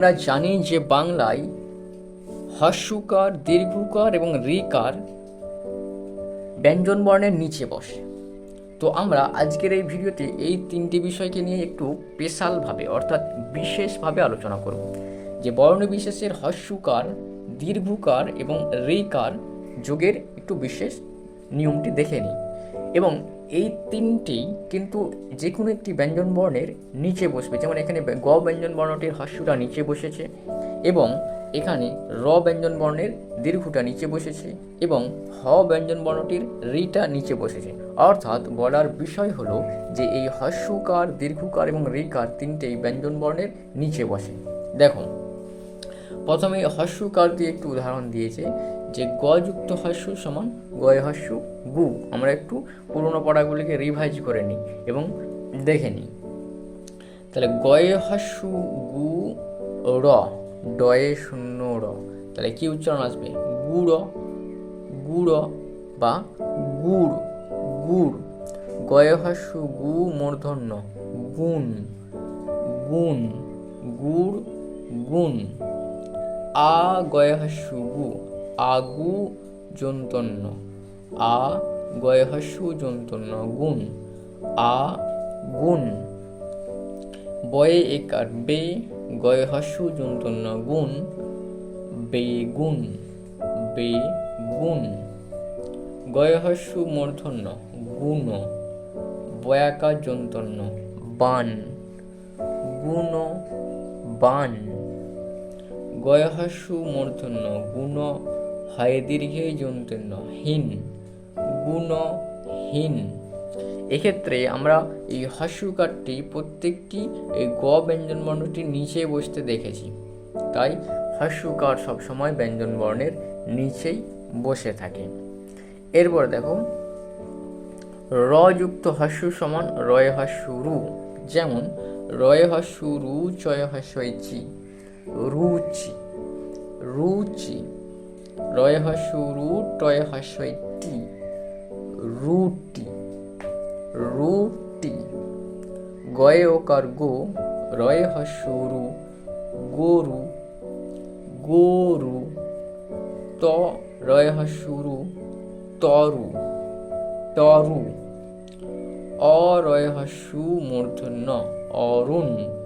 আমরা জানি যে বাংলায় হস্যকার দীর্ঘকার এবং রিকার ব্যঞ্জন বর্ণের নিচে বসে। তো আমরা আজকের এই ভিডিওতে এই তিনটি বিষয়কে নিয়ে একটু স্পেশালভাবে অর্থাৎ বিশেষভাবে আলোচনা করব। যে বর্ণ বিশেষের হস্যকার দীর্ঘকার এবং রিকার যোগের একটু বিশেষ নিয়মটি দেখে নিই। এবং এই তিনটি কিন্তু যে কোনো একটি ব্যঞ্জন বর্ণের নিচে বসবে। যেমন এখানে গ ব্যঞ্জন বর্ণটির হস্যটা নিচে বসেছে এবং এখানে র ব্যঞ্জন বর্ণের দীর্ঘটা নিচে বসেছে এবং হ ব্যঞ্জন বর্ণটির রিটা নিচে বসেছে। অর্থাৎ বলার বিষয় হলো যে এই হস্যকার, দীর্ঘকার এবং রিকার তিনটেই ব্যঞ্জন বর্ণের নিচে বসে। দেখো প্রথমে হস্যকার দিয়ে একটু উদাহরণ দিয়েছে যে গযুক্ত হস্য সমান গয় হস্য গু। আমরা একটু পুরোনো পড়াগুলিকে রিভাইজ করে নিই এবং দেখে নিই। তাহলে গয়ে হস্য গু র, ডয়ে শূন্য র। তাহলে কি উচ্চারণ আসবে? গুড় গুড় বা গুড় গুড় গয়ে হস্য গু মূর্ধন্য, গুণ গুণ, গুড়, গুণ। আ গয়হস্যু গু আগু যন্তন্য আ গয়হস্যু যন্তন্য গুণ। আ গুণ বয়ে একার বে গয়হস্যু যন্তন্য গুণ। বেগুণ। বেগুণ। গয়হস্যু মূর্ধন্য গুণ। বয়াকা যন্তন্য বান। গুণ বান গয়হাস্যু মূর্ধন্য, গুণ হায় দীর্ঘে যন্তন্য হীন, গুণ হীন। এক্ষেত্রে আমরা এই হাস্যকারটি প্রত্যেকটি এই গ ব্যঞ্জন বর্ণটির নিচে বসতে দেখেছি। তাই হাস্যকার সবসময় ব্যঞ্জন বর্ণের নিচেই বসে থাকে। এরপর দেখো র যুক্ত হাস্য সমান রয় হাস্য রু যেমন রয় হাস্য রু চয় হাস্য চি রুচি রুচি, রয় হাস্য রু টয় হাস্য টি, রুটি রুটি, গয়ে ওকার গো, রয় হাস্য রু, গরু গরু, ত, রয় হাস্য রু, তরু তরু অরয় হাস্যু মূর্ধন্য, অরুণ।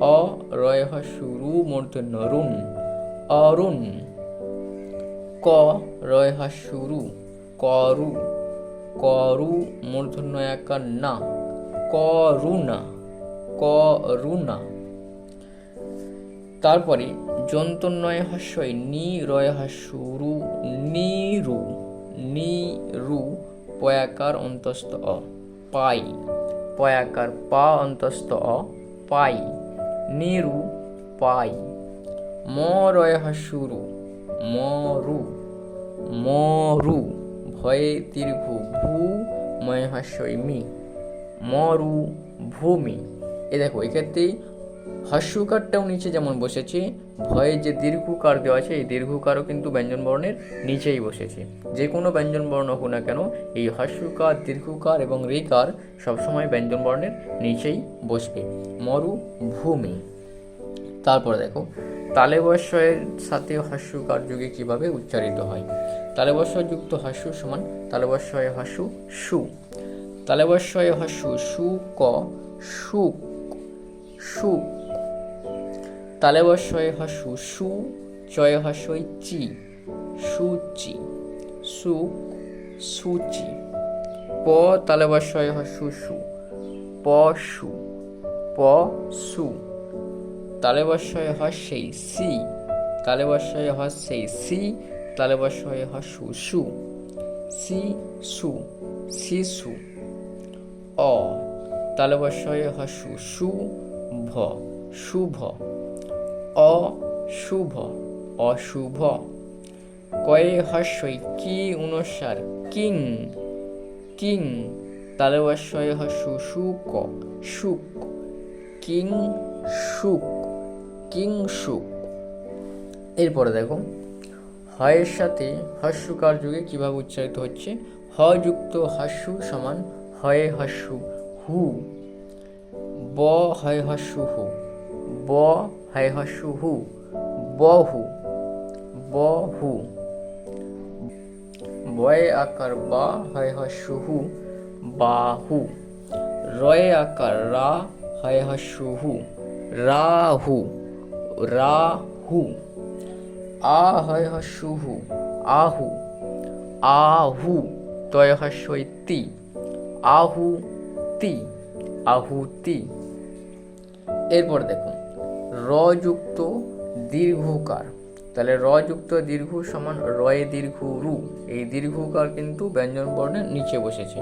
অ রয় হাস্যু মূর্ধন্য রুণ অরুণ ক রয় হাস্যুরু করু করু মূর্ধন্য একার না করুণা করুণা তারপরে যন্তন্নয় হাস্যই নি রয় হাস্যুরু নিরু নিরু পয়াকার অন্তস্থ অ পাই। পয়াকার পা অন্তস্থ অ পাই। নিরু পাই। মরয় হাসুরু, মরু মরু ভয়ে দীর্ঘ ভূ ময় হাস্যই মি মরু ভূমি। এ দেখো এক্ষেত্রে হাস্যকারটাও নিচে যেমন বসেছে, ভয়ে যে দীর্ঘকার দেওয়া আছে, এই দীর্ঘকারও কিন্তু ব্যঞ্জন বর্ণের নিচেই বসেছে। যে কোনো ব্যঞ্জন বর্ণ হোক না কেন, এই হাস্যকার, দীর্ঘকার এবং রেকার সবসময় ব্যঞ্জন বর্ণের নিচেই বসবে। মরু ভূমি তারপরে দেখো, তালেবস্বয়ের সাথে হাস্যকার যুগে কীভাবে উচ্চারিত হয়? তালেবস্বয় যুক্ত হাস্য সমান তালেবস্বয় হাস্য সু। তালেবস্বয় হাস্য সু, ক, সুক। সুক তালেবস্বয় হাস্য সু, চয় হাস্যই চি, সুচি। সুক সুচি। প তালেবস্বয় হাস্য সু, প সু প সু। তালেবস্বয় হস্যই সি, তালেবস্বয় হস্যই সি, তালেবস্বয় হস্যু সু। সি সু শিশু অ, তালেবস্বয় হস্যু সু ভ শুভ, অশুভ অশুভ। কয়ে হস্যই কি অনুসার কিং কিং। তালেবস্বয় হস্যু সুক সুক কিং সুক কিংসুক এরপরে দেখো, হয়ের সাথে হস্যকার যুগে কীভাবে উচ্চারিত হচ্ছে? হ যুক্ত হাস্য সমান হয়ে হাস্য হু। ব হয় হাস্য হু ব হয় হস্য হু বহু। বহু। বয়ে আকার বা হয় হস্য হু বাহু। রয়ে আকার রা হয় হস্য হু রাহু। রাহু। আ হয় হস্য হু আহু। আহু। তয় হস্যই তি আহু তি আহুতি। এরপর দেখুন র যুক্ত দীর্ঘকার। তাহলে র যুক্ত দীর্ঘ সমান রয়ে দীর্ঘ রু। এই দীর্ঘকার কিন্তু ব্যঞ্জন বর্ণের নিচে বসেছে,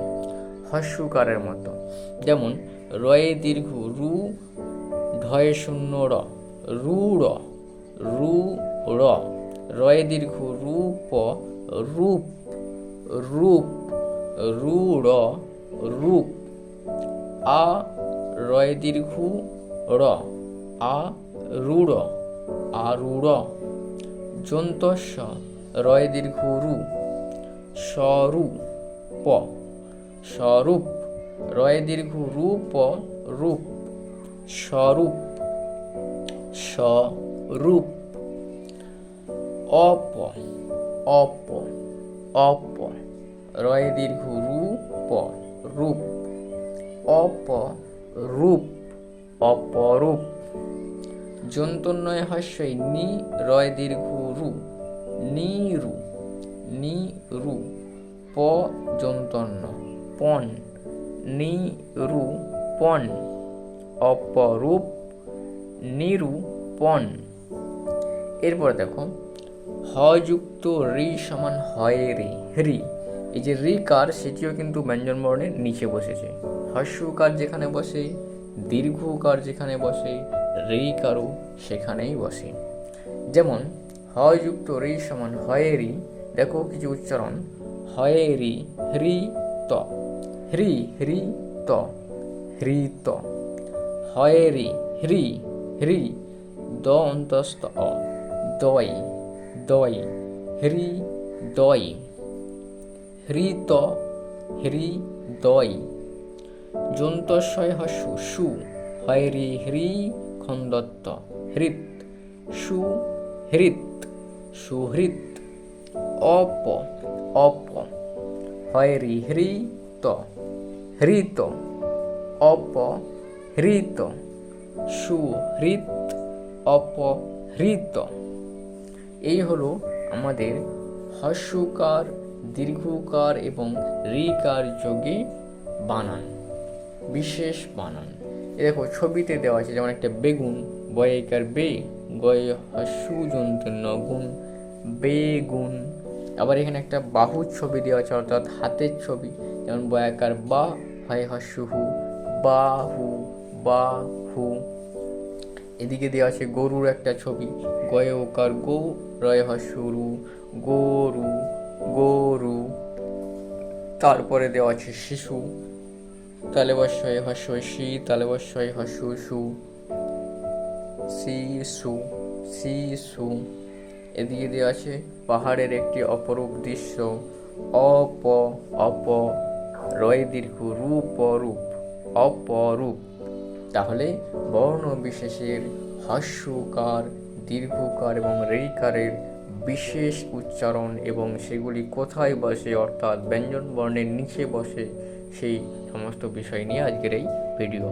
হস্যকারের মতো। যেমন, রয়ে দীর্ঘ রু ঢয়ে শূন্য র। রু র রু র। রয়ে দীর্ঘ রূপ রূপ রূপ, রু র, রূপ। আ, রয় দীর্ঘ র, আ রুড় আরুড় যন্তস্য রয় দীর্ঘ রু স্বরূ, প। স্বরূপ, রয় দীর্ঘ রূপ রূপ। স্বরূপ স্বরূপ। অপ অপ অপ। রয় দীর্ঘ রূপ। রূপ। অপরূপ অপরূপ। যন্তন্নয় হাস্যই নি রয় দীর্ঘ রু নিরু নিরু প যন্তন্য পন নিরু পন অপরূপ নিরূপণ এরপর দেখো, হযুক্ত রি সমান হয় রে, রি। এই যে রি কার সেটিও কিন্তু ব্যঞ্জন বর্ণের নিচে বসেছে। হস্যকার যেখানে বসে দীর্ঘকার যেখানে বসে রি কারও সেখানেই বসে। যেমন হযুক্ত রি সমান হয় রি দেখো কিছু উচ্চারণ হয় রি হ্রি ত হ্রি হ্রি ত হ্রি ত হয় রি হ্রি হ্রি দ অন্তস্থ অ দয় দয়। হ্রি, দয়। হৃত হৃদয় যন্তস্বয় হসু সু হয় রি হ্রি খন্দত্ত হৃত সু হৃত সুহৃত অপ অপ হয় রি হ্রি, ত, হৃত, অপ, হৃত সুহৃত অপহৃত এই হলো আমাদের হস্যকার দীর্ঘকার এবং রিকার যোগে বানান। বিশেষ বানান। এ দেখো, ছবিতে দেওয়া আছে যেমন একটা বেগুন, বয়কার বে, গয় হস্যু যন্তন্য গুণ বেগুন আবার এখানে একটা বাহুর ছবি দেওয়া আছে, অর্থাৎ হাতের ছবি। যেমন বয়াকার বা, হয় হস্যহু বাহু বাহু এদিকে দেওয়া আছে গরুর একটা ছবি, গয়ে ওকার গো, রয় হসুরু গরু গরু তারপরে দেওয়া আছে শিশু তালে বস্যয় হস্যসি তালে বস্যয় হস্যু সু শিশু শিশু এদিকে দেওয়া আছে, পাহাড়ের একটি অপরূপ দৃশ্য। অপ অপ, রয় দীর্ঘ, রূপ রূপ অপরূপ। তাহলে বর্ণ বিশেষের হস্যকার, দীর্ঘকার এবং রেইকারের বিশেষ উচ্চারণ এবং সেগুলি কোথায় বসে, অর্থাৎ ব্যঞ্জন বর্ণের নিচে বসে সেই সমস্ত বিষয় নিয়ে আজকের এই ভিডিও